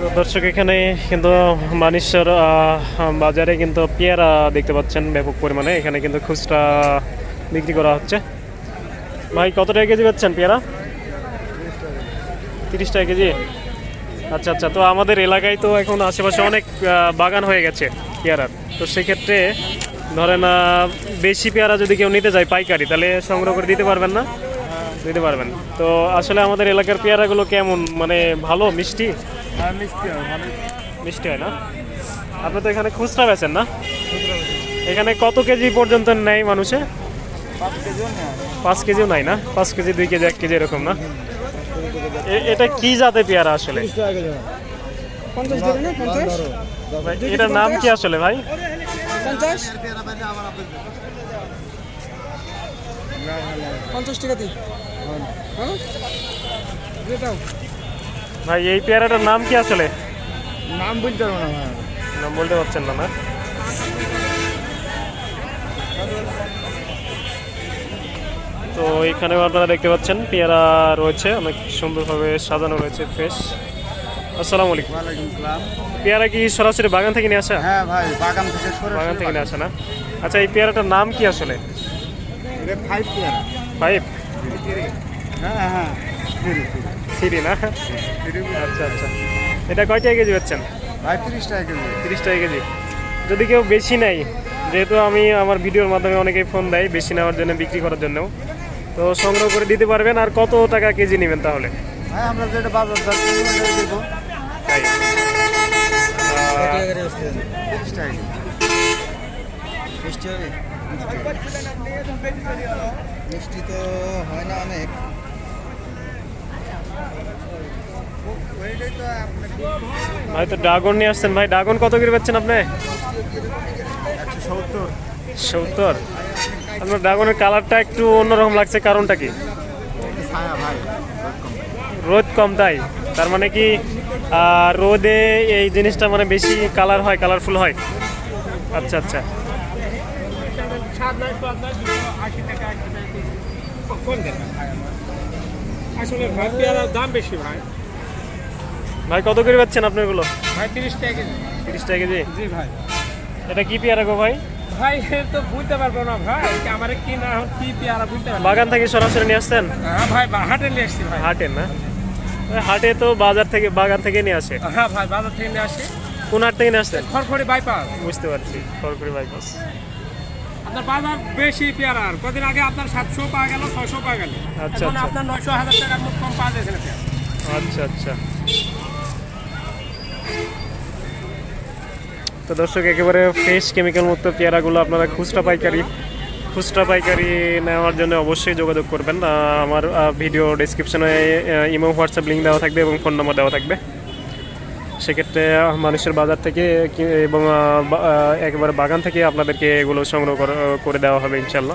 দর্শক, এখানে কিন্তু মানিশ্বর বাজারে কিন্তু পেয়ারা দেখতে পাচ্ছেন ব্যাপক পরিমাণে। এখানে কিন্তু খুচরা বিক্রি করা হচ্ছে। ভাই, কত টাকা কেজি পাচ্ছেন পেয়ারা? তিরিশ টাকা কেজি? আচ্ছা আচ্ছা তো আমাদের এলাকায় তো এখন আশেপাশে অনেক বাগান হয়ে গেছে পেয়ারার। তো সেক্ষেত্রে ধরেন বেশি পেয়ারা যদি কেউ নিতে যায় পাইকারি, তাহলে সংগ্রহ করে দিতে পারবেন না? দিতে পারবেন। তো আসলে আমাদের এলাকার পেয়ারাগুলো কেমন? মানে ভালো, মিষ্টি? মিষ্টি হয় মিষ্টি। হয় না? আপনি তো এখানে খুচরা বেচেন না? এখানে কত কেজি পর্যন্ত নেয় মানুষে? পাঁচ কেজিও নেয়। নাই না? পাঁচ কেজি দুই কেজি এক কেজি এরকম না? এ- এটা কি জাতের পেয়ারা আসলে? ভাই, এটার নাম কি আসলে ভাই? পঞ্চাশ। টাকা দিই হ্যাঁ? ভাই এই পেয়ারাটার নাম কি আসলে? নাম বলতে পারব না নাম বলতে পারছেন না না? তো এখানেও আপনারা দেখতে পাচ্ছেন পেয়ারা রয়েছে অনেক সুন্দরভাবে সাজানো রয়েছে ফ্রেশ। আসসালামু আলাইকুম। পেয়ারা কি সরাসরি বাগান থেকে নিয়ে আসা? হ্যাঁ ভাই বাগান থেকে বাগান থেকে নিয়ে আসা না? আচ্ছা এই পেয়ারাটার নাম কি আসলে? এটা ফাইভ পেয়ারা। ফাইভ হ্যাঁ হ্যাঁ থ্রি না? আচ্ছা আচ্ছা। এটা কয় টাকা কেজি পাচ্ছেন ভাই তিরিশ টাকা কেজি। তিরিশ টাকা কেজি। যদি কেউ বেশি নেয় যেহেতু আমি আমার ভিডিওর মাধ্যমে অনেকেই ফোন দেয় বেশি নেওয়ার জন্য বিক্রি করার জন্য তো সংগ্রহ করে দিতে পারবেন। আর কত টাকা কেজি নেবেন তাহলে? আমরা যেটা বাজার তাই। মিষ্টি তো হয় না অনেক। ভাই তো ড্রাগন নিয়ে আসছেন। ভাই, ড্রাগন কত করে পাচ্ছেন আপনি? সত্তর। আপনার ড্রাগনের কালারটা একটু অন্যরকম লাগছে, কারণটা কি? রোদ কম, তাই? তার মানে কি রোদে এই জিনিসটা মানে বেশি কালার হয়, কালারফুল হয়? আচ্ছা আচ্ছা। আসলে ভাই পেয়ারার দাম বেশি ভাই। ভাই কত করে পাচ্ছেন আপনারগুলো ভাই তিরিশ টাকা কেজি। তিরিশ টাকা কেজি? জি ভাই। এটা কি পেয়ারা গো ভাই? ভাই তো বুঝতে পারব না ভাই আমার কি না কি পেয়ারা বুঝতে পারব বাগান থেকে সরাসরি নিয়ে আসছেন? হ্যাঁ ভাই হাটে নিয়ে আসছি ভাই। হাটে না? হাটে তো বাজার থেকে বাগান থেকে নিয়ে আসে। হ্যাঁ ভাই বাজার থেকে নিয়ে আসি। কোন হাট থেকে নিয়ে আসছেন? খড়খড়ি বাইপাস। বুঝতে পারছি সরকারি বাইপাস। আপনার বাজার বেশি পেয়ারার কদিন আগে আপনার সাতশো পাওয়া গেল ছয়শো পাওয়া গেল। আচ্ছা, আচ্ছা। আপনার নয়শো হাজার টাকার মতো কম পাওয়া যাচ্ছে না আচ্ছা আচ্ছা। তো দর্শক একেবারে ফ্রেশ কেমিক্যাল মুক্ত পেয়ারাগুলো আপনারা খুচরা পাইকারি খুচরা পাইকারি নেওয়ার জন্য অবশ্যই যোগাযোগ করবেন। আমার ভিডিও ডিসক্রিপশনে ইমো হোয়াটসঅ্যাপ লিঙ্ক দেওয়া থাকবে এবং ফোন নম্বর দেওয়া থাকবে। সেক্ষেত্রে মানুষের বাজার থেকে এবং একবার একেবারে বাগান থেকে আপনাদেরকে এগুলো সংগ্রহ করে দেওয়া হবে ইনশাল্লাহ